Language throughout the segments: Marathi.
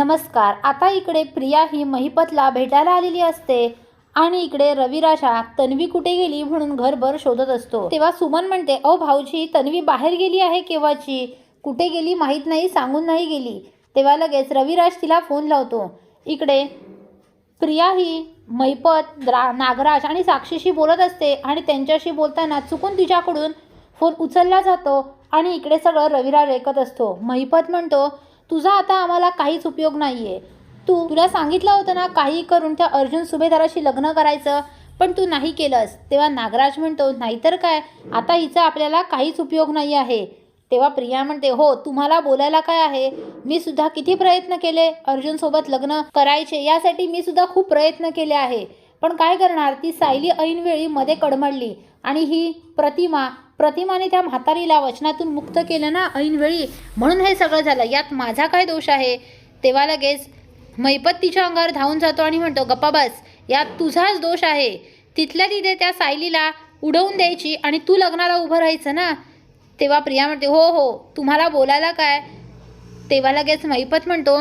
नमस्कार आता इकडे प्रिया ही महिपतला भेटायला आलेली असते. आणि इकडे रविराजा तन्वी कुठे गेली म्हणून घरभर शोधत असतो. तेव्हा सुमन म्हणते अहो भाऊजी तन्वी बाहेर गेली आहे केव्हाची? कुठे गेली माहीत नाही सांगून नाही गेली. तेव्हा लगेच रविराज तिला फोन लावतो. इकडे प्रिया ही मैपत द्रा नागराज आणि साक्षीशी बोलत असते आणि त्यांच्याशी बोलताना चुकून तिच्याकडून फोन उचलला जातो आणि इकडे सगळं रविराज ऐकत असतो. महिपत म्हणतो तुझा आता आम्हाला काहीच उपयोग नाही आहे तू तुला सांगितलं होतं ना काही करून त्या अर्जुन सुभेदाराशी लग्न करायचं पण तू नाही केलंस. तेव्हा नागराज म्हणतो नाहीतर काय? आता हिचा आपल्याला काहीच उपयोग नाही आहे. तेव्हा प्रिया म्हणते हो तुम्हाला बोलायला काय आहे? मी सुद्धा किती प्रयत्न केले अर्जुनसोबत लग्न करायचे यासाठी मी सुद्धा खूप प्रयत्न केले आहे. पण काय करणार? ती सायली ऐनवेळी मध्ये कडमडली आणि ही प्रतिमा प्रतिमाने त्या म्हातारीला वचनातून मुक्त केलं ना ऐनवेळी म्हणून हे सगळं झालं. यात माझा काय दोष आहे? तेव्हा लगेच मैपत तिच्या अंगावर धावून जातो आणि म्हणतो गप्पा बस यात तुझाच दोष आहे. तिथल्या तिथे त्या सायलीला उडवून द्यायची आणि तू लग्नाला उभं राहायचं ना? तेव्हा प्रिया म्हणते हो हो तुम्हाला बोलायला काय? तेव्हा लगेच मैपत म्हणतो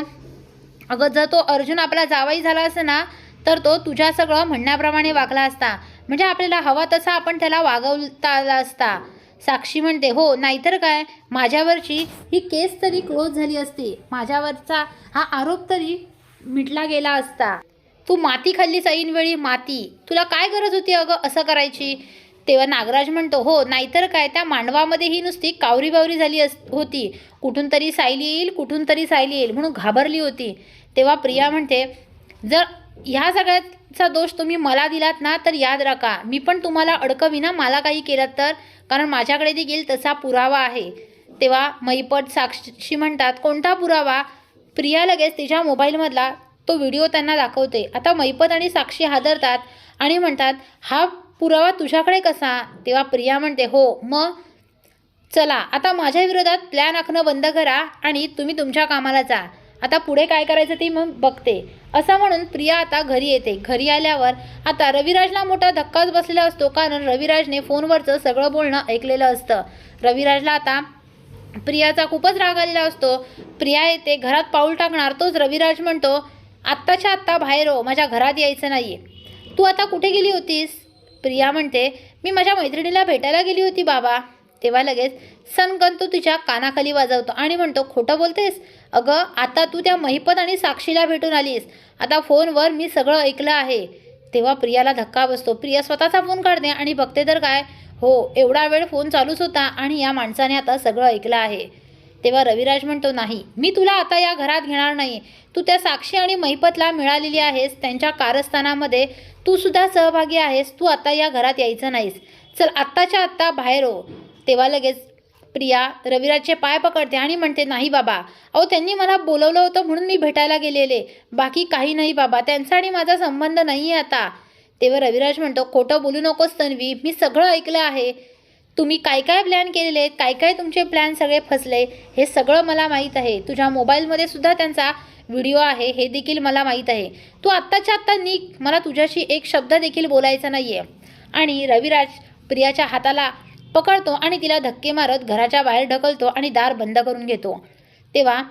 अगं जर तो अर्जुन आपला जावाई झाला असं ना तर तो तुझ्या सगळं म्हणण्याप्रमाणे वागला असता. म्हणजे आपल्याला हवा तसा आपण त्याला वागवता आला असता. साक्षी म्हणते हो नाहीतर काय? माझ्यावरची ही केस तरी क्लोज झाली असती. माझ्यावरचा हा आरोप तरी मिटला गेला असता. तू माती खाल्लीस ऐनवेळी माती. तुला काय गरज होती अगं असं करायची? तेव्हा नागराज म्हणतो हो नाहीतर काय? त्या मांडवामध्ये ही नुसती कावरी बावरी झाली अस होती. कुठून तरी सायली येईल कुठून तरी सायली येईल म्हणून घाबरली होती. तेव्हा प्रिया म्हणते जर ह्या सगळ्यात चा दोष तुम्ही मला दिलात ना तर याद राखा. मी पण तुम्हाला अडकविना मला काही केलं तर कारण माझ्याकडे देखील तसा पुरावा आहे. तेव्हा मैपट साक्षी म्हणतात कोणता पुरावा? प्रिया लगेच तिच्या मोबाईलमधला तो व्हिडिओ त्यांना दाखवते. आता मैपत आणि साक्षी हादरतात आणि म्हणतात हा पुरावा तुझ्याकडे कसा? तेव्हा प्रिया म्हणते हो मग चला. आता माझ्या विरोधात प्लॅन आखणं बंद करा आणि तुम्ही तुमच्या कामाला जा. आता पुढे काय करायचं ते मग बघते. असं म्हणून प्रिया आता घरी येते. घरी आल्यावर आता रविराजला मोठा धक्काच बसलेला असतो कारण रविराजने फोनवरचं सगळं बोलणं ऐकलेलं असतं. रविराजला आता प्रियाचा खूपच राग आलेला असतो. प्रिया येते घरात पाऊल टाकणार तोच रविराज म्हणतो आत्ताच्या आत्ता बाहेर हो माझ्या घरात यायचं नाही तू आता कुठे गेली होतीस? प्रिया म्हणते मी माझ्या मैत्रिणीला भेटायला गेली होती बाबा. तेव्हा लगेच सनकन तो तिच्या कानाखाली वाजवतो आणि म्हणतो खोटं बोलतेस? अगं आता तू त्या महिपत आणि साक्षीला भेटून आलीस. आता फोनवर मी सगळं ऐकलं आहे. तेव्हा प्रियाला धक्का बसतो. प्रिया स्वतःचा फोन काढते आणि बघते तर काय? हो एवढा वेळ फोन चालूच होता आणि या माणसाने आता सगळं ऐकलं आहे. तेव्हा रविराज म्हणतो नाही मी तुला आता या घरात घेणार नाही. तू त्या साक्षी आणि महिपतला मिळालेली आहेस. त्यांच्या कारस्थानामध्ये तू सुद्धा सहभागी आहेस. तू आता या घरात यायचं नाहीस. चल आत्ताच्या आत्ता बाहेर हो. तेव्हा लगेच प्रिया रविराजचे पाय पकडते आणि म्हणते नाही बाबा. अहो त्यांनी मला बोलवलं होतं म्हणून मी भेटायला गेलेले. बाकी काही नाही बाबा. त्यांचा आणि माझा संबंध नाही आहे आता. तेव्हा रविराज म्हणतो खोटं बोलू नकोस तन्वी. मी सगळं ऐकलं आहे. तुम्ही काय काय प्लॅन केलेले? आहेत काय काय तुमचे प्लॅन सगळे फसले? हे सगळं मला माहीत आहे. तुझ्या मोबाईलमध्ये सुद्धा त्यांचा व्हिडिओ आहे. हे देखील मला माहीत आहे. तू आत्ताच्या आत्ता निक मला तुझ्याशी एक शब्द देखील बोलायचा नाही आहे आणि रविराज प्रियाच्या हाताला पकडतो आणि तिला धक्के मारत घराच्या बाहेर ढकलतो आणि दार बंद करून घेतो. तेव्हा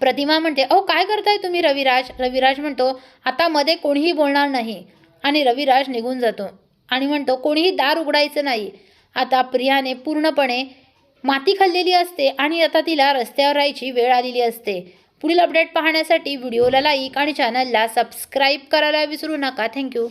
प्रतिमा म्हणते अहो काय करताय तुम्ही रविराज? रविराज म्हणतो आता मध्ये कोणीही बोलणार नाही. आणि रविराज निघून जातो आणि म्हणतो कोणीही दार उघडायचं नाही. आता प्रियाने पूर्णपणे माती खाल्लेली असते आणि आता तिला रस्त्यावर राहायची वेळ आलेली असते. पुढील अपडेट पाहण्यासाठी व्हिडिओला लाईक आणि चॅनलला सबस्क्राईब करायला विसरू नका. थँक्यू